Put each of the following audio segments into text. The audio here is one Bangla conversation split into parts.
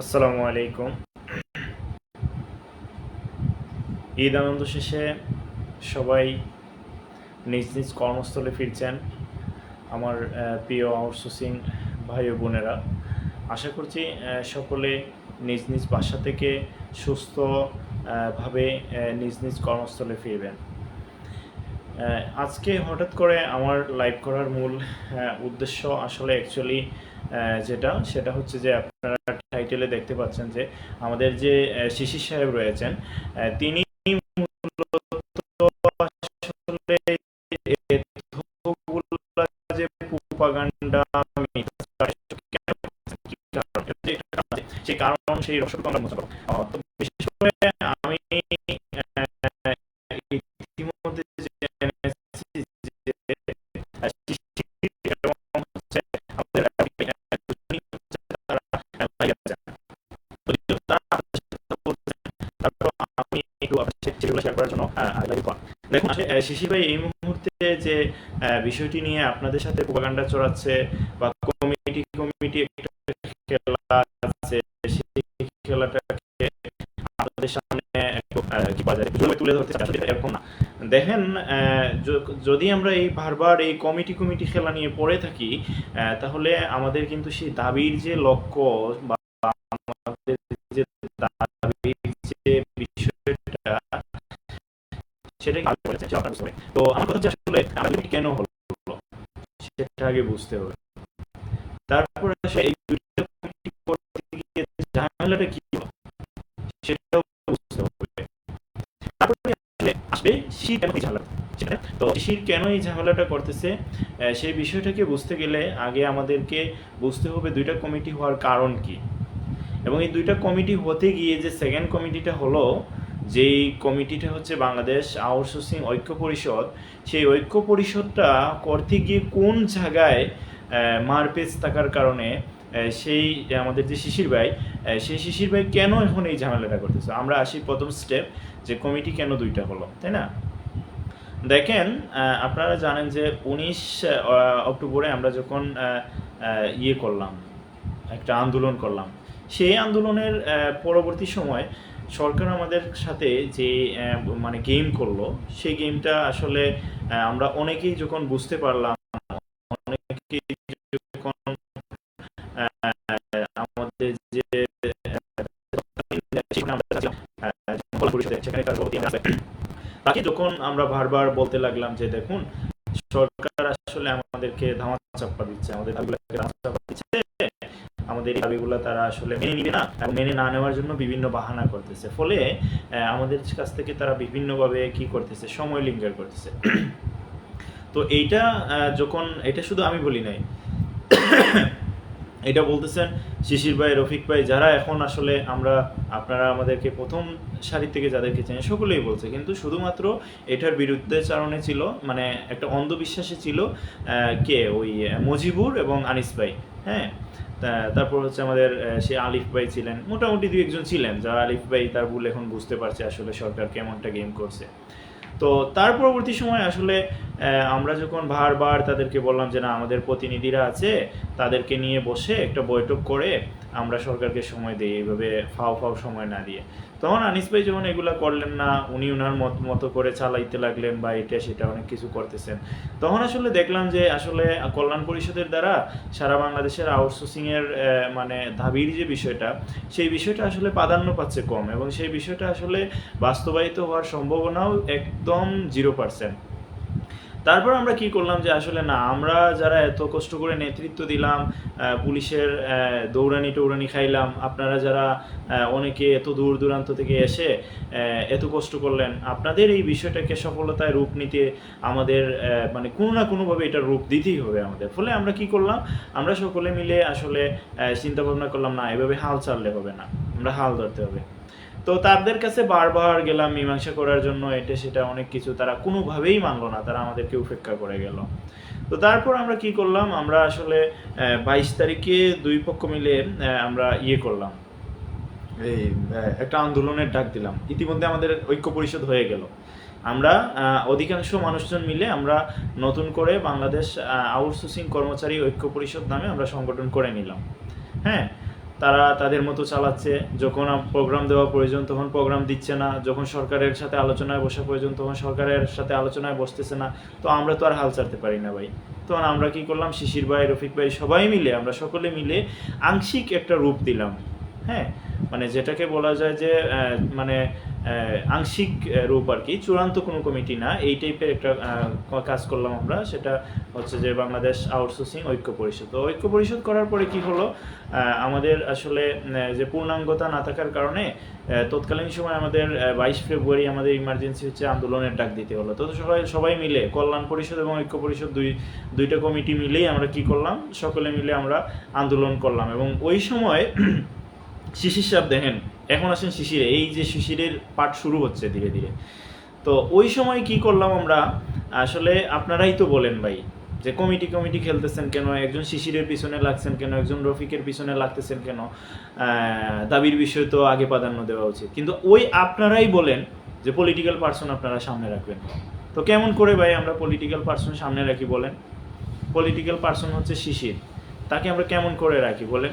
আসসালামু আলাইকুম। ঈদ আনন্দ শেষে সবাই নিজ নিজ কর্মস্থলে ফিরছেন, আমার প্রিয় আউটসোর্সিং ভাই ও বোনেরা। আশা করছি সকলে নিজ নিজ বাসা থেকে সুস্থ ভাবে নিজ নিজ কর্মস্থলে ফিরবেন। আজকে হঠাৎ করে আমার লাইভ করার মূল উদ্দেশ্য আসলে অ্যাকচুয়ালি যেটা, সেটা হচ্ছে যে আপনারা টাইটেলে দেখতে পাচ্ছেন যে আমাদের যে শিশির সাহেব রয়েছেন তিনি সেই কারণ সেই আমরা শিশির ভাই, এই মুহূর্তে যে বিষয়টি নিয়ে আপনাদের সাথে প্রোপাগান্ডা চড়াচ্ছে বা কমিটি কমিটি খেলা আছে, সেই খেলাটাকে আপনাদের সামনে কি জমে তুলে ধরতে এরকম না। দেখেন যদি আমরা এই বারবার এই কমিটি কমিটি খেলা নিয়ে পড়ে থাকি তাহলে আমাদের কিন্তু সেই দাবির যে লক্ষ্য বা আমাদের যে সেটা কিন্তু আগে বলেছেন, সেটা আপনারা বুঝতে হবে। তো আমার কথা হচ্ছে আসলে কেন হলো? সেটা আগে বুঝতে হবে। তারপর এই ঝামেলাটা কি সেটাও বুঝতে হবে। তারপরে আসলে কেন ঝামেলা তো শির কেন এই ঝামেলাটা করতেছে? সেই বিষয়টাকে বুঝতে গেলে আগে আমাদেরকে বুঝতে হবে দুইটা কমিটি হওয়ার কারণ কি। এবং এই দুইটা কমিটি হতে গিয়ে যে সেকেন্ড কমিটিটা হলো যেই কমিটিটা হচ্ছে বাংলাদেশ আউটসোর্সিং ঐক্য পরিষদ, সেই ঐক্য পরিষদটা করতে গিয়ে কোন জায়গায় মারপেচ থাকার কারণে সেই আমাদের যে শিশির ভাই সেই শিশির ভাই কেন এখন এই ঝামেলাটা করতেছে? আমরা আসি প্রথম স্টেপ যে কমিটি কেন দুইটা হলো, তাই না? দেখেন আপনারা জানেন যে উনিশ অক্টোবরে আমরা যখন ইয়ে করলাম, একটা আন্দোলন করলাম, সেই আন্দোলনের পরবর্তী সময় সরকার আমাদের সাথে যে মানে গেম করল, সেই গেমটা আসলে আমরা অনেকেই যখন বুঝতে পারলাম, অনেকেই যখন আমাদের যখন আমরা বারবার বলতে লাগলাম যে, দেখুন, সরকার আসলে আমাদেরকে ধামা চাপ্পা দিচ্ছে, আমাদের দিচ্ছে। আমাদের এই দাবিগুলো তারা আসলে মেনে নিবে না এবং মেনে না নেওয়ার জন্য বিভিন্ন বাহানা করতেছে। ফলে আমাদের কাছ থেকে তারা বিভিন্নভাবে কি করতেছে? সময় লিঙ্গার করতেছে। তো এইটা যখন, এটা শুধু আমি বলি নাই। এটা বলতেছেন শিশির ভাই, রফিক ভাই, যারা এখন আসলে আমরা, আপনারা আমাদেরকে প্রথম সারি থেকে যাদেরকে চেনে সকলেই বলছে। কিন্তু শুধুমাত্র এটার বিরুদ্ধে চারণে ছিল মানে একটা অন্ধবিশ্বাসে ছিল কে? ওই মজিবুর এবং আনিস ভাই। হ্যাঁ? তারপর হচ্ছে আমাদের সে আলিফ ভাই ছিলেন, মোটামুটি দু একজন ছিলেন, যারা আলিফ ভাই তার ভুল এখন বুঝতে পারছে আসলে সরকার কেমনটা গেম করছে। তো তার পরবর্তী সময় আসলে আমরা যখন বারবার তাদেরকে বললাম যে না, আমাদের প্রতিনিধিরা আছে, তাদেরকে নিয়ে বসে একটা বৈঠক করে আমরা সরকারকে সময় দিই, এইভাবে ফাও ফাও সময় না দিয়ে। তখন আনিস ভাই যখন এগুলা করলেন না উনি ওনার মত মতো করে চালাইতে লাগলেন বা এটা সেটা অনেক কিছু করতেছেন। তখন আসলে দেখলাম যে আসলে কল্যাণ পরিষদের দ্বারা সারা বাংলাদেশের আউটসোর্সিং এর আহ, মানে দাবির যে বিষয়টা সেই বিষয়টা আসলে প্রাধান্য পাচ্ছে কম এবং সেই বিষয়টা আসলে বাস্তবায়িত হওয়ার সম্ভাবনাও একদম জিরো পার্সেন্ট তারপর আমরা কি করলাম যে আসলে না, আমরা যারা এত কষ্ট করে নেতৃত্ব দিলাম পুলিশের দৌড়ানি টৌড়ানি খাইলাম, আপনারা যারা অনেকে এত দূর দূরান্ত থেকে এসে এত কষ্ট করলেন, আপনাদের এই বিষয়টাকে সফলতায় রূপ নিতে আমাদের মানে কোনো না কোনোভাবে এটা রূপ দিতেই হবে আমাদের। ফলে আমরা কি করলাম, আমরা সকলে মিলে আসলে চিন্তা ভাবনা করলাম, না, এভাবে হাল ছাড়লে হবে না, আমরা হাল ধরতে হবে। তো তাদের কাছে বারবার গেলাম মীমাংসা করার জন্য, এটা সেটা অনেক কিছু তারা কোনোভাবেই মানলো না, তারা আমাদেরকে উপেক্ষা করে গেল। তো তারপর আমরা কি করলাম, আমরা আসলে বাইশ তারিখে দুই পক্ষ মিলে আমরা ইয়ে করলাম। এই একটা আন্দোলনের ডাক দিলাম। ইতিমধ্যে আমাদের ঐক্য পরিষদ হয়ে গেল। আমরা অধিকাংশ মানুষজন মিলে আমরা নতুন করে বাংলাদেশ আউটসোর্সিং কর্মচারী ঐক্য পরিষদ নামে আমরা সংগঠন করে নিলাম। হ্যাঁ তারা তাদের মতো চালাচ্ছে, যখন প্রোগ্রাম দেওয়া প্রয়োজন তখন প্রোগ্রাম দিচ্ছে না, যখন সরকারের সাথে আলোচনায় বসা প্রয়োজন তখন সরকারের সাথে আলোচনায় বসতেছে না। তো আমরা তো আর হাল ছাড়তে পারি না ভাই। তখন আমরা কি করলাম? শিশির ভাই, রফিক ভাই সবাই মিলে, আমরা সকলে মিলে আংশিক একটা রূপ দিলাম। হ্যাঁ? মানে যেটাকে বলা যায় যে মানে আংশিক রূপ আর কি। চূড়ান্ত কোনো কমিটি না। এই টাইপের একটা কাজ করলাম আমরা। সেটা হচ্ছে যে বাংলাদেশ আউটসোর্সিং ঐক্য পরিষদ। তো ঐক্য পরিষদ করার পরে কি হলো? আমাদের আসলে যে পূর্ণাঙ্গতা না থাকার কারণে তৎকালীন সময় আমাদের বাইশ ফেব্রুয়ারি আমাদের ইমার্জেন্সি হচ্ছে আন্দোলনের ডাক দিতে হলো। তো সবাই সবাই মিলে কল্যাণ পরিষদ এবং ঐক্য পরিষদ দুই, দুইটা কমিটি মিলেই আমরা কি করলাম? সকলে মিলে আমরা আন্দোলন করলাম। এবং ওই সময় শিশির সাহেব দেখেন এখন আসেন শিশিরে, এই যে শিশিরের পাঠ শুরু হচ্ছে ধীরে ধীরে। তো ওই সময় কি করলাম আমরা? আসলে আপনারাই তো বলেন ভাই, যে কমিটি কমিটি খেলতেছেন কেন? একজন শিশিরের পিছনে লাগছেন কেন? একজন রফিকের পিছনে লাগতেছেন কেন? দাবির বিষয় তো আগে প্রাধান্য দেওয়া উচিত। কিন্তু ওই আপনারাই বলেন যে পলিটিক্যাল পার্সন আপনারা সামনে রাখবেন। তো কেমন করে ভাই আমরা পলিটিক্যাল পার্সন সামনে রাখি বলেন? পলিটিক্যাল পার্সন হচ্ছে শিশির। তাকে আমরা কেমন করে রাখি বলেন?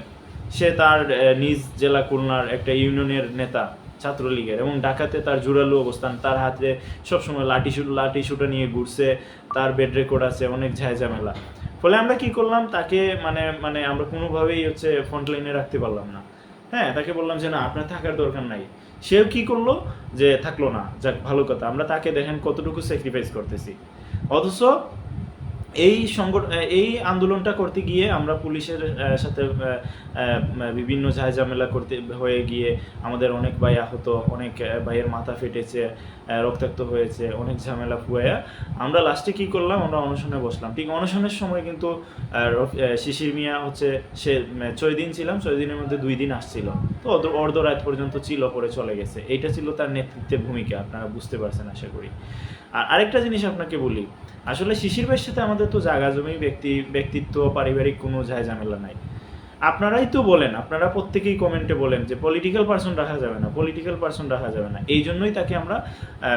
সে তার নিজ জেলা খুলনার একটা ইউনিয়নের নেতা, ছাত্রলীগের, এবং ঢাকাতে তার জোরালো অবস্থান। তার হাতে সবসময় লাঠি লাঠি শুটা নিয়ে ঘুরছে, তার বেড রেকর্ড আছে, অনেক ঝামেলা ফলে আমরা কি করলাম, তাকে মানে মানে আমরা কোনোভাবেই হচ্ছে ফ্রন্ট লাইনে রাখতে পারলাম না। হ্যাঁ তাকে বললাম যে, না, আপনার থাকার দরকার নাই। সেও কি করল, যে, থাকল না, যাক, ভালো কথা। আমরা তাকে দেখেন কতটুকু স্যাক্রিফাইস করতেছি। অথচ এই সংগঠন এই আন্দোলনটা করতে গিয়ে আমরা পুলিশের সাথে বিভিন্ন ঝামেলা করতে হয়ে গিয়ে আমাদের অনেক ভাই আহত, অনেক ভাইয়ের মাথা ফেটেছে রক্তাক্ত হয়েছে, অনেক ঝামেলা ফুয়ে আমরা লাস্টে কি করলাম? আমরা অনশনে বসলাম। ঠিক অনশনের সময় কিন্তু শিশির মিয়া হচ্ছে, সে ছয় দিন ছিলাম, ছয় দিনের মধ্যে দুই দিন আসছিল। তো অর্ধ রাত পর্যন্ত ছিল, পরে চলে গেছে। এইটা ছিল তার নেতৃত্বের ভূমিকা, আপনারা বুঝতে পারছেন আশা করি। আর আরেকটা জিনিস আপনাকে বলি, আসলে শিশির ভাইয়ের সাথে আমাদের তো জায়গা জমি, ব্যক্তি, ব্যক্তিত্ব, পারিবারিক কোনো ঝায় ঝামেলা নাই। আপনারাই তো বলেন, আপনারা প্রত্যেকেই কমেন্টে বলেন যে পলিটিক্যাল পার্সন রাখা যাবে না পলিটিক্যাল পার্সন রাখা যাবে না। এই জন্যই তাকে আমরা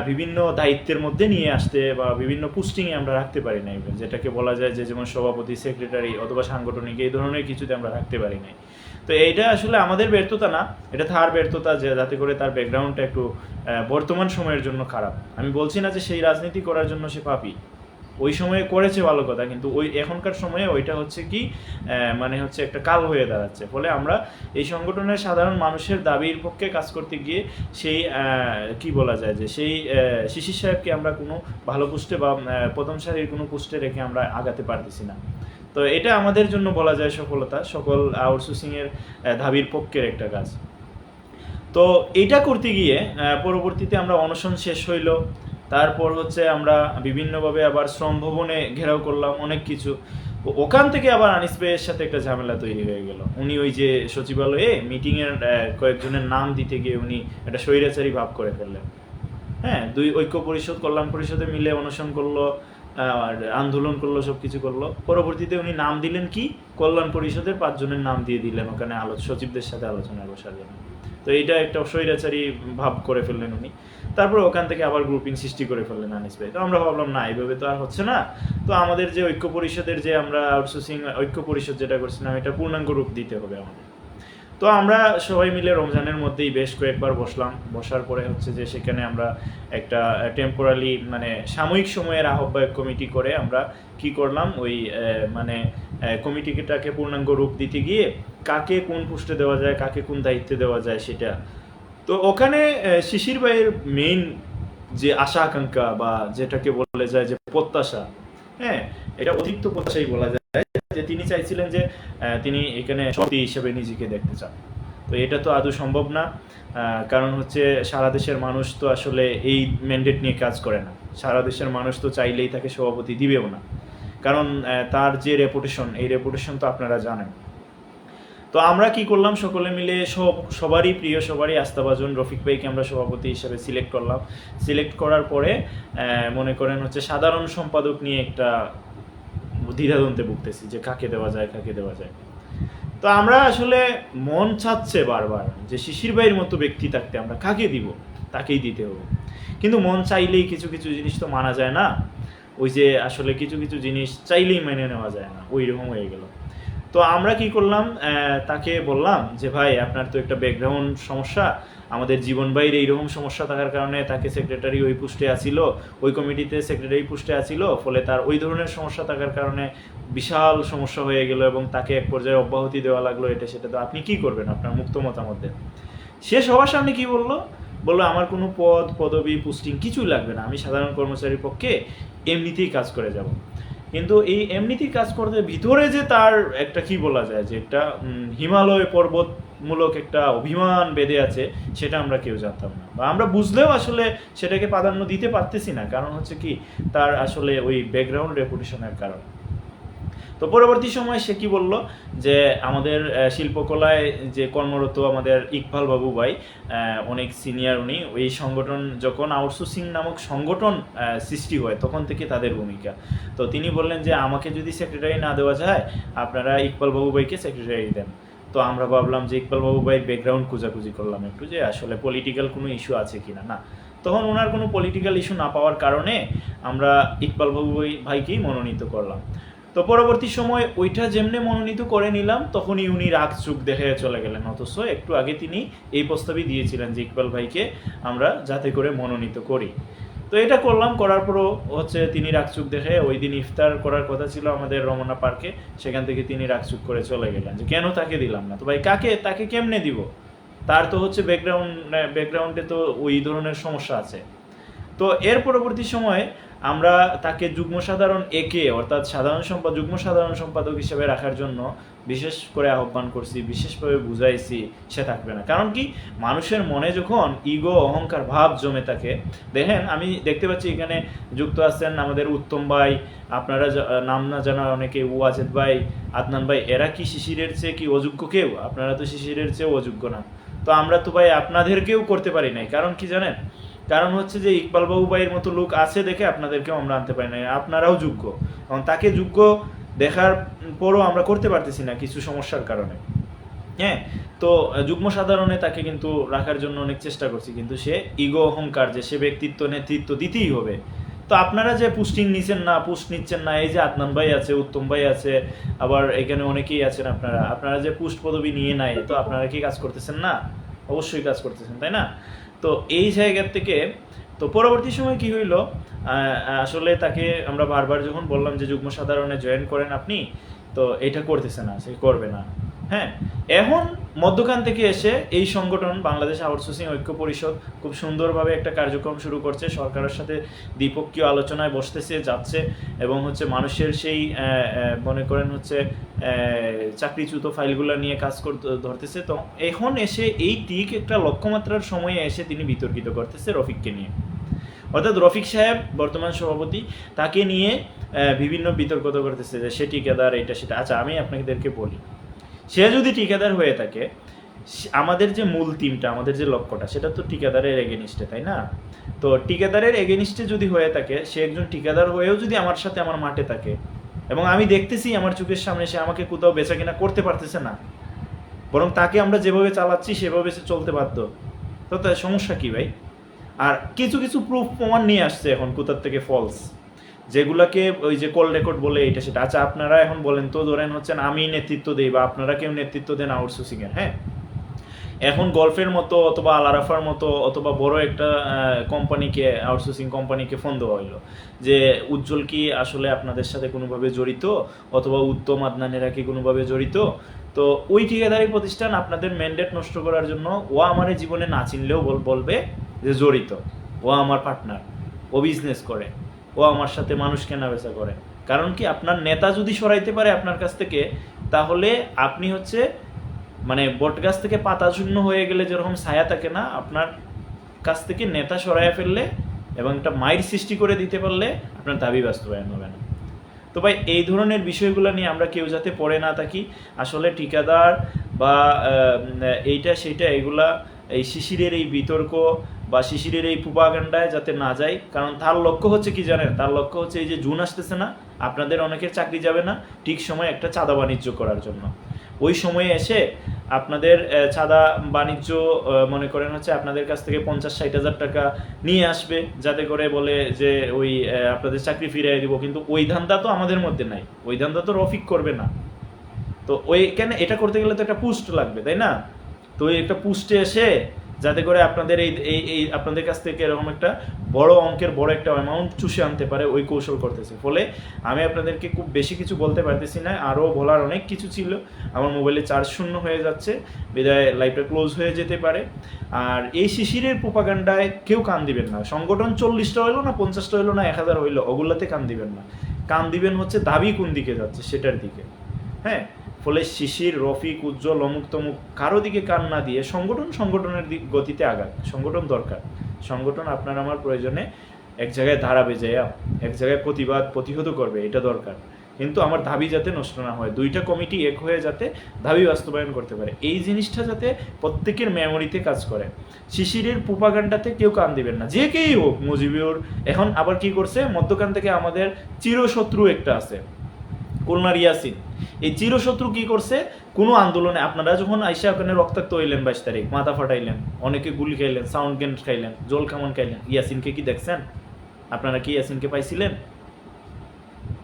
বিভিন্ন দায়িত্বের মধ্যে নিয়ে আসতে বা বিভিন্ন পোস্টিংয়ে আমরা রাখতে পারি নাই। যেটাকে বলা যায় যে যেমন সভাপতি সেক্রেটারি অথবা সাংগঠনিক এই ধরনের কিছুতে আমরা রাখতে পারি নাই। তো এইটা আসলে আমাদের ব্যর্থতা না, এটা তার ব্যর্থতা যে যাতে করে তার ব্যাকগ্রাউন্ডটা একটু বর্তমান সময়ের জন্য খারাপ। আমি বলছি না যে সেই রাজনীতি করার জন্য সে পাপি। ওই সময়ে করেছে ভালো কথা, কিন্তু ওই এখনকার সময়ে ওইটা হচ্ছে কি মানে হচ্ছে একটা কাল হয়ে দাঁড়াচ্ছে। ফলে আমরা এই সংগঠনের সাধারণ মানুষের দাবির পক্ষে কাজ করতে গিয়ে সেই কি বলা যায় যে সেই শিশির সাহেবকে আমরা কোনো ভালো পোস্টে বা প্রথম সারির কোনো পোস্টে রেখে আমরা আগাতে পারতেছি না। তো এটা আমাদের জন্য বলা যায় সফলতা সকল আউটসোর্সিং এর আহ, দাবির পক্ষের একটা কাজ। তো এটা করতে গিয়ে পরবর্তীতে আমরা অনশন শেষ হইল তারপর হচ্ছে আমরা বিভিন্নভাবে আবার শ্রম ভবনে ঘেরাও করলাম অনেক কিছু। ওখান থেকে আবার আনিস ভাইয়ের সাথে একটা ঝামেলা তৈরি হয়ে গেল। উনি ওই যে সচিবালয়ে মিটিংয়ের কয়েকজনের নাম দিতে গিয়ে উনি একটা স্বৈরাচারী ভাব করে ফেললেন। হ্যাঁ দুই ঐক্য পরিষদ কল্যাণ পরিষদে মিলে অনশন করল আর আন্দোলন করল সব কিছু করল। পরবর্তীতে উনি নাম দিলেন কি? কল্যাণ পরিষদের পাঁচজনের নাম দিয়ে দিলেন ওখানে আলো, সচিবদের সাথে আলোচনায় বসার জন্য। তো এইটা একটা স্বৈরাচারী ভাব করে ফেললেন উনি। তারপর ওখান থেকে আবার গ্রুপিং সৃষ্টি করে ফেললেন আনিস ভাই। তো আমরা ভাবলাম, না, এইভাবে তো আর হচ্ছে না। তো আমাদের যে ঐক্য পরিষদের যে আমরা আউটসোর্সিং ঐক্য পরিষদ যেটা করছিলাম, এটা পূর্ণাঙ্গ রূপ দিতে হবে আমাদের। তো আমরা সবাই মিলে রমজানের মধ্যেই বেশ কয়েকবার বসলাম। বসার পরে হচ্ছে যে সেখানে আমরা একটা টেম্পোরালি মানে সাময়িক সময়ের আহ্বায়ক কমিটি করে আমরা কি করলাম? ওই মানে কমিটিটাকে পূর্ণাঙ্গ রূপ দিতে গিয়ে কাকে কোন পুষ্টে দেওয়া যায়, কাকে কোন দায়িত্বে দেওয়া যায় সেটা। তো ওখানে শিশির ভাইয়ের মেইন যে আশা আকাঙ্ক্ষা বা যেটাকে বলে যায় যে প্রত্যাশা হ্যাঁ এটা অতিরিক্ত প্রত্যাশাই বলা যায়। যে তিনি চাইছিলেন যে তিনি এখানে শক্তি হিসেবে নিজেকে দেখতে চান। তো এটা তো আদৌ সম্ভব না কারণ হচ্ছে সারা দেশের মানুষ তো আসলে এই ম্যান্ডেট নিয়ে কাজ করে না। সারা দেশের মানুষ তো চাইলেই তাকে সভাপতি দিবেও না। কারণ তার যে রেপুটেশন এই রেপুটেশন তো আপনারা জানেন। তো আমরা কি করলাম সকলে মিলে, সব, সবারই প্রিয়, সবারই আস্থাভাজন রফিক ভাইকে আমরা সভাপতি হিসেবে সিলেক্ট করলাম। সিলেক্ট করার পরে মনে করেন হচ্ছে সাধারণ সম্পাদক নিয়ে একটা দ্বিধাদ্বন্দ্বে ভুগতেছি যে কাকে দেওয়া যায়, কাকে দেওয়া যায় তো আমরা আসলে মন চাচ্ছে বারবার যে শিশির ভাইয়ের মতো ব্যক্তি থাকতে আমরা কাকে দিব? তাকেই দিতে হবে। কিন্তু মন চাইলেই কিছু কিছু জিনিস তো মানা যায় না। ওই যে আসলে কিছু কিছু জিনিস চাইলেই মেনে নেওয়া যায় না। ওই রকম হয়ে গেল। তো আমরা কি করলাম তাকে বললাম যে, ভাই, আপনার তো একটা ব্যাকগ্রাউন্ড সমস্যা। আমাদের জীবন ভাইয়ের এইরকম সমস্যা থাকার কারণে তাকে সেক্রেটারি ওই পোস্টে আসিল ওই কমিটিতে সেক্রেটারি পোস্টে আসিল ফলে তার ওই ধরনের সমস্যা থাকার কারণে বিশাল সমস্যা হয়ে গেল এবং তাকে এক পর্যায়ে অব্যাহতি দেওয়া লাগল এটা সেটা তো। আপনি কি করবেন আপনার মুক্ত মতামত দেন? সে সবার সামনে কি বলল? বলল, আমার কোনো পদ, পদবি পোস্টিং কিছুই লাগবে না। আমি সাধারণ কর্মচারীর পক্ষে এমনিতেই কাজ করে যাব। কিন্তু এই এমনিতেই কাজ করতে ভিতরে যে তার একটা কি বলা যায়, যে একটা হিমালয় পর্বত মূলক একটা অভিমান বেঁধে আছে, সেটা আমরা কেউ জানতাম না। বা আমরা বুঝলেও আসলে সেটাকে প্রাধান্য দিতে পারতেছি না। কারণ হচ্ছে কি, তার আসলে ওই ব্যাকগ্রাউন্ড রেপুটেশনের কারণে। তো পরবর্তী সময় সে কি বলল? যে আমাদের শিল্পকলায় যে কর্মরত আমাদের ইকবাল বাবু ভাই অনেক সিনিয়র উনি, ওই সংগঠন যখন আউটসোর্সিং নামক সংগঠন সৃষ্টি হয়, তখন থেকে তাদের ভূমিকা। তো তিনি বললেন যে আমাকে যদি সেক্রেটারি না দেওয়া যায়, আপনারা ইকবাল বাবু ভাইকে সেক্রেটারি দেন। তো আমরা ভাবলাম যে ইকবাল বাবু ভাইয়ের ব্যাকগ্রাউন্ড খোঁজাখুঁজি করলাম একটু, যে আসলে পলিটিক্যাল কোনো ইস্যু আছে কি না না তখন ওনার কোনো পলিটিক্যাল ইস্যু না পাওয়ার কারণে আমরা ইকবাল বাবু ভাইকেই মনোনীত করলাম। তো পরবর্তী সময় ওইটা যেমনে মনোনীত করে নিলাম, তখনই উনি রাগ চুপ দেখে চলে গেলেন। অথচ একটু আগে তিনি এই প্রস্তাবই দিয়েছিলেন যে ইকবাল ভাইকে আমরা যাতে করে মনোনীত করি। তো এটা করলাম, করার পরও হচ্ছে তিনি রাগ রাগচুক দেখে ওই দিন ইফতার করার কথা ছিল আমাদের রমনা পার্কে, সেখান থেকে তিনি রাগ রাগচুক করে চলে গেলেন যে কেন তাকে দিলাম না? তো ভাই, কাকে? তাকে কেমনে দিব? তার তো হচ্ছে ব্যাকগ্রাউন্ড ব্যাকগ্রাউন্ডে তো ওই ধরনের সমস্যা আছে। তো এর পরবর্তী সময়ে আমরা তাকে যুগ্ম সাধারণ একে, অর্থাৎ সাধারণ সম্পাদক যুগ্ম সাধারণ সম্পাদক হিসেবে রাখার জন্য বিশেষ করে আহ্বান করছি, বিশেষভাবে বুঝাইছি, সে থাকবে না। কারণ কি? মানুষের মনে যখন ইগো, অহংকার, ভাব জমে থাকে, দেখেন, আমি দেখতে পাচ্ছি এখানে যুক্ত আছেন আমাদের উত্তম ভাই, আপনারা নাম না জানা অনেকে ওয়াজেদ ভাই, আদনান ভাই, এরা কি শিশিরের চেয়ে কি অযোগ্য কেউ? আপনারা তো শিশিরের চেয়ে অযোগ্য না। তো আমরা তো ভাই আপনাদেরকেও করতে পারি নাই। কারণ কি জানেন? কারণ হচ্ছে যে ইকবাল বাবু ভাইয়ের মতো লোক আছে দেখে আপনাদেরকেও আমরা আনতে পারি না আপনারাও যোগ্য। এবং তাকে যোগ্য দেখার পরও আমরা করতে পারতেছি না কিছু সমস্যার কারণে। হ্যাঁ তো যুগ্ম সাধারণে তাকে কিন্তু রাখার জন্য অনেক চেষ্টা করছি, কিন্তু সে ইগো, অহংকার, যে সে ব্যক্তিত্ব, নেতৃত্ব দিতেই হবে। তো আপনারা যে পুস্টিং নিচ্ছেন না পুস্ট নিচ্ছেন না, এই যে আদনান ভাই আছে, উত্তম ভাই আছে, আবার এখানে অনেকেই আছেন আপনারা। আপনারা যে পুস্ট পদবি নিয়ে নাই, তো আপনারা কি কাজ করতেছেন না? অবশ্যই কাজ করতেছেন, তাই না? তো এই জায়গার থেকে, তো পরবর্তী সময় কি হইল? আসলে তাকে আমরা বারবার যখন বললাম যে যুগ্ম সাধারণে জয়েন করেন আপনি, তো এটা করতেছে না, সে করবে না। হ্যাঁ? এখন মধ্যখান থেকে এসে এই সংগঠন বাংলাদেশ আউটসোর্সিং ঐক্য পরিষদ খুব সুন্দরভাবে একটা কার্যক্রম শুরু করছে। সরকারের সাথে দ্বিপক্ষীয় আলোচনায় বসতেছে, যাচ্ছে এবং হচ্ছে মানুষের সেই মনে করেন হচ্ছে চাকরিচ্যুত ফাইলগুলো নিয়ে কাজ করতে ধরতেছে। তো এখন এসে এই ঠিক একটা লক্ষ্যমাত্রার সময়ে এসে তিনি বিতর্কিত করতেছে রফিককে নিয়ে। অর্থাৎ রফিক সাহেব বর্তমান সভাপতি, তাকে নিয়ে বিভিন্ন বিতর্কতা করতেছে যে সে ঠিকাদার এটা সেটা। আচ্ছা আমি আপনাদেরকে বলি। সে যদি ঠিকাদার হয়ে থাকে আমাদের যে মূল টিমটা আমাদের যে লক্ষ্যটা, সেটা তো ঠিকাদারের এগেনিস্টে তাই না? তো ঠিকাদারের এগেনিস্টে যদি হয়ে থাকে, সে একজন ঠিকাদার হয়েও যদি আমার সাথে আমার মাঠে থাকে, এবং আমি দেখতেছি আমার চোখের সামনে সে আমাকে কোথাও বেচা কিনা করতে পারতেছে না, বরং তাকে আমরা যেভাবে চালাচ্ছি, সেভাবে সে চলতে বাধ্য, তো তার সমস্যা কি ভাই? আর কিছু কিছু প্রুফ প্রমাণ নিয়ে আসছে এখন কোথার থেকে ফলস যেগুলাকে ওই যে কল রেকর্ড বলে এটা, সেটা। আচ্ছা আপনারা এখন বলেন তো, ধরেন হচ্ছেন আমি নেতৃত্ব দিই বা আপনারা কেউ নেতৃত্ব দেন আউটসোর্সিং এর হ্যাঁ? এখন গল্ফের মতো অথবা আলারাফার মতো অথবা বড় একটা কোম্পানিকে আউটসোর্সিং কোম্পানিকে ফোন দেওয়া হইল। যে উজ্জ্বল কি আসলে আপনাদের সাথে কোনোভাবে জড়িত অথবা উত্তম আদনানেরা কি কোনোভাবে জড়িত? তো ওই ঠিকাদারি প্রতিষ্ঠান আপনাদের ম্যান্ডেট নষ্ট করার জন্য ও আমার জীবনে না চিনলেও বলবে যে জড়িত। ও আমার পার্টনার ও বিজনেস করে। ও আমার সাথে মানুষ কেনা বেচা করে। কারণ কি, আপনার নেতা যদি সরাইতে পারে আপনার কাছ থেকে, তাহলে আপনি হচ্ছে মানে বট গাছ থেকে পাতা শূন্য হয়ে গেলে যেরকম ছায়া থাকে না, আপনার কাছ থেকে নেতা সরাইয়া ফেললে এবং একটা মাইর সৃষ্টি করে দিতে পারলে আপনার দাবি বাস্তবায়ন হবে না। তো ভাই, এই ধরনের বিষয়গুলো নিয়ে আমরা কেউ যাতে পড়ে না থাকি, আসলে ঠিকাদার বা এইটা, সেইটা, এগুলা, এই শিশিরের এই বিতর্ক বা শিশিরের এই পুপাগান্ডায় যাতে না যায়, কারণ তার লক্ষ্য হচ্ছে কি জানেন? তার লক্ষ্য হচ্ছে এই যে জুন আসতেছে না, আপনাদের অনেকের চাকরি যাবে না, ঠিক সময় একটা চাঁদা বাণিজ্য করার জন্য। ওই সময়ে এসে আপনাদের চাঁদা বাণিজ্য মনে করেন হচ্ছে আপনাদের কাছ থেকে পঞ্চাশ ষাট হাজার টাকা নিয়ে আসবে, যাতে করে বলে যে ওই আপনাদের চাকরি ফিরিয়ে দিব। কিন্তু ওই ধান্দা তো আমাদের মধ্যে নাই। ওই ধান্দা তো রফিক করবে না। তো ওই কেন? এটা করতে গেলে তো একটা পুস্ট লাগবে, তাই না? তো ওই একটা পুস্টে এসে যাতে করে আপনাদের এই এই আপনাদের কাছ থেকে এরকম একটা বড় অঙ্কের বড় একটা অ্যামাউন্ট চুষে আনতে পারে ওই কৌশল করতেছে। ফলে আমি আপনাদেরকে খুব বেশি কিছু বলতে পারতেছি না, আরও বলার অনেক কিছু ছিল। আমার মোবাইলে চার্জ শূন্য হয়ে যাচ্ছে, বিদায় লাইভটা ক্লোজ হয়ে যেতে পারে। আর এই শিশিরের প্রোপাগান্ডায় কেউ কান দিবেন না। সংগঠন চল্লিশটা হইল না, পঞ্চাশটা হইল না, এক হাজার হইল, ওগুলাতে কান দিবেন না। কান দিবেন হচ্ছে দাবি কোন দিকে যাচ্ছে, সেটার দিকে। হ্যাঁ? ফলে শিশির, রফিক, উজ্জ্বল, অমুক তমুক কারও দিকে কান না দিয়ে সংগঠন সংগঠনের গতিতে আগাক সংগঠন দরকার। সংগঠন আপনার আমার প্রয়োজনে এক জায়গায় দাঁড়াবে যায় এক জায়গায় প্রতিবাদ প্রতিহত করবে, এটা দরকার। কিন্তু আমার দাবি যাতে নষ্ট না হয়, দুইটা কমিটি এক হয়ে যাতে দাবি বাস্তবায়ন করতে পারে। এই জিনিসটা যাতে প্রত্যেকের মেমোরিতে কাজ করে। শিশিরের প্রোপাগান্ডাতে কেউ কান দিবেন না। যে কেই হোক, মুজিবুর। এখন আবার কি করছে? মধ্যখান থেকে আমাদের চিরশত্রু একটা আছে। খুলনার ইয়াসিন। এই চিরশত্রু কি করছে? কোনো আন্দোলনে আপনারা যখন আইসা ওখানে রক্তাক্ত হইলেন বাইশ তারিখ, মাথা ফাটাইলেন, অনেকে গুলি খাইলেন সাউন্ড গেন খাইলেন, জল কামন খাইলেন, ইয়াসিনকে কি দেখছেন? আপনারা কি ইয়াসিনকে পাইছিলেন?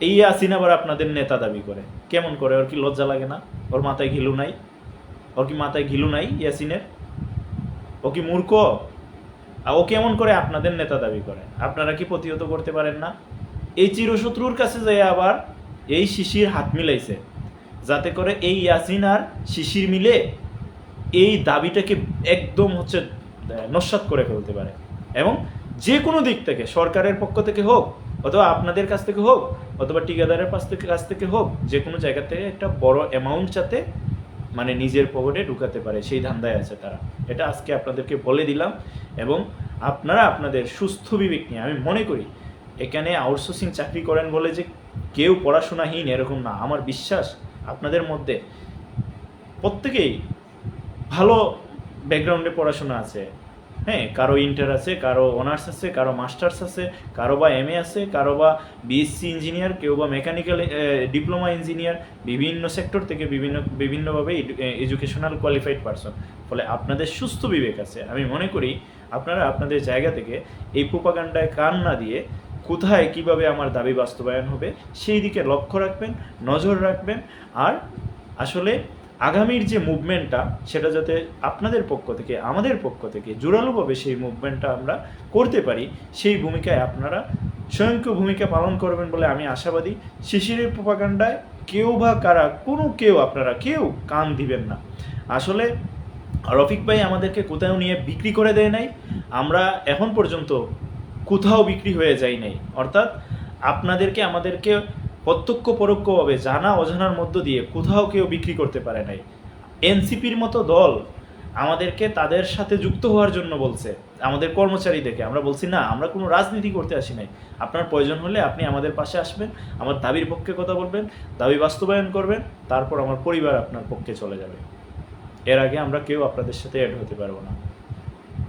এই ইয়াসিন আবার আপনাদের নেতা দাবি করে। কেমন করে? ওর কি লজ্জা লাগে না? ওর মাথায় ঘিলু নাই? ওর কি মাথায় ঘিলু নাই ইয়াসিনের? ও কি মূর্খ? ও কেমন করে আপনাদের নেতা দাবি করে? আপনারা কি প্রতিহত করতে পারেন না? এই চিরশত্রুর কাছে যাই আবার এই শিশির হাত মিলাইছে। যাতে করে এই ইয়াসিন আর শিশির মিলে এই দাবিটাকে একদম হচ্ছে নস্যাৎ করে ফেলতে পারে। এবং যে কোনো দিক থেকে, সরকারের পক্ষ থেকে হোক, অথবা আপনাদের কাছ থেকে হোক, অথবা ঠিকাদারের কাছ থেকে কাছ থেকে হোক যে কোনো জায়গা থেকে একটা বড় অ্যামাউন্ট যাতে মানে নিজের পকেটে ঢুকাতে পারে, সেই ধান্দায় আছে তারা। এটা আজকে আপনাদেরকে বলে দিলাম এবং আপনারা আপনাদের সুস্থ বিবেক নিয়ে, আমি মনে করি, এখানে আউটসোর্সিং চাকরি করেন বলে যে কেউ পড়াশোনাহীন এরকম না। আমার বিশ্বাস আপনাদের মধ্যে প্রত্যেকেই ভালো ব্যাকগ্রাউন্ডে পড়াশোনা আছে। হ্যাঁ কারও ইন্টার আছে, কারও অনার্স আছে, কারও মাস্টার্স আছে, কারও বা এম এ আছে, কারও বা বিএসসি ইঞ্জিনিয়ার কেউ বা মেকানিক্যাল ডিপ্লোমা ইঞ্জিনিয়ার বিভিন্ন সেক্টর থেকে বিভিন্ন, বিভিন্নভাবে এডুকেশনাল কোয়ালিফাইড পারসন ফলে আপনাদের সুস্থ বিবেক আছে। আমি মনে করি আপনারা আপনাদের জায়গা থেকে এই প্রোপাগান্ডায় কান না দিয়ে কোথায় কীভাবে আমার দাবি বাস্তবায়ন হবে সেই দিকে লক্ষ্য রাখবেন, নজর রাখবেন আর আসলে আগামীর যে মুভমেন্টটা সেটা যাতে আপনাদের পক্ষ থেকে, আমাদের পক্ষ থেকে জোরালোভাবে সেই মুভমেন্টটা আমরা করতে পারি, সেই ভূমিকায় আপনারা স্বয়ংক্রিয় ভূমিকা পালন করবেন বলে আমি আশাবাদী। শিশিরের প্রোপাগান্ডায় কেউ বা কারা, কোনো কেউ আপনারা, কেউ কান দিবেন না। আসলে রফিক ভাই আমাদেরকে কোথাও নিয়ে বিক্রি করে দেয় নাই। আমরা এখন পর্যন্ত কোথাও বিক্রি হয়ে যায় নাই। অর্থাৎ আপনাদেরকে আমাদেরকে প্রত্যক্ষ পরোক্ষভাবে জানা অজানার মধ্য দিয়ে কোথাও কেউ বিক্রি করতে পারে নাই। এনসিপির মতো দল আমাদেরকে তাদের সাথে যুক্ত হওয়ার জন্য বলছে, আমাদের কর্মচারীদেরকে আমরা বলছি, না, আমরা কোনো রাজনীতি করতে আসি নাই। আপনার প্রয়োজন হলে আপনি আমাদের পাশে আসবেন, আমার দাবির পক্ষে কথা বলবেন, দাবি বাস্তবায়ন করবেন, তারপর আমার পরিবার আপনার পক্ষে চলে যাবে। এর আগে আমরা কেউ আপনাদের সাথে অ্যাড হতে পারব না।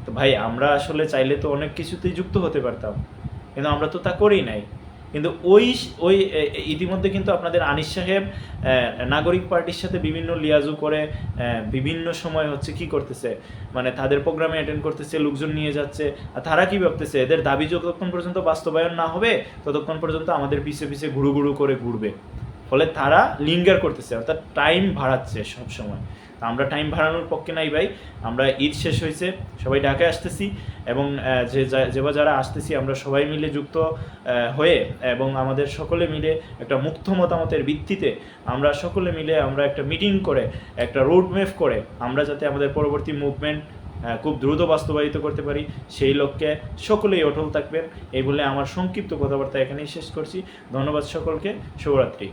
তো ভাই, আমরা আসলে চাইলে তো অনেক কিছুতেই যুক্ত হতে পারতাম। কিন্তু আমরা তো তা করি নাই। কিন্তু ওই ওই ইতিমধ্যে কিন্তু আপনাদের আনিস সাহেব নাগরিক পার্টির সাথে বিভিন্ন লিয়াজু করে বিভিন্ন সময় হচ্ছে কি করতেছে? মানে তাদের প্রোগ্রামে অ্যাটেন্ড করতেছে, লোকজন নিয়ে যাচ্ছে। আর তারা কি ভাবতেছে? এদের দাবি যতক্ষণ পর্যন্ত বাস্তবায়ন না হবে, ততক্ষণ পর্যন্ত আমাদের পিছে পিছে ঘুরু ঘুরু করে ঘুরবে। ফলে তারা লিঙ্গার করতেছে, অর্থাৎ টাইম ভাড়াচ্ছে সব সময় তা আমরা টাইম বাড়ানোর পক্ষে নাই ভাই। আমরা ঈদ শেষ হয়েছে, সবাই ঢাকায় আসতেছি এবং যে যা- যে বা যারা আসতেছি আমরা সবাই মিলে যুক্ত হয়ে এবং আমাদের সকলে মিলে একটা মুক্ত মতামতের ভিত্তিতে আমরা সকলে মিলে আমরা একটা মিটিং করে, একটা রোড ম্যাপ করে আমরা যাতে আমাদের পরবর্তী মুভমেন্ট খুব দ্রুত বাস্তবায়িত করতে পারি। সেই লক্ষ্যে সকলেই অটল থাকবেন। এই বলে আমার সংক্ষিপ্ত কথাবার্তা এখানেই শেষ করছি। ধন্যবাদ সকলকে। শুভরাত্রি।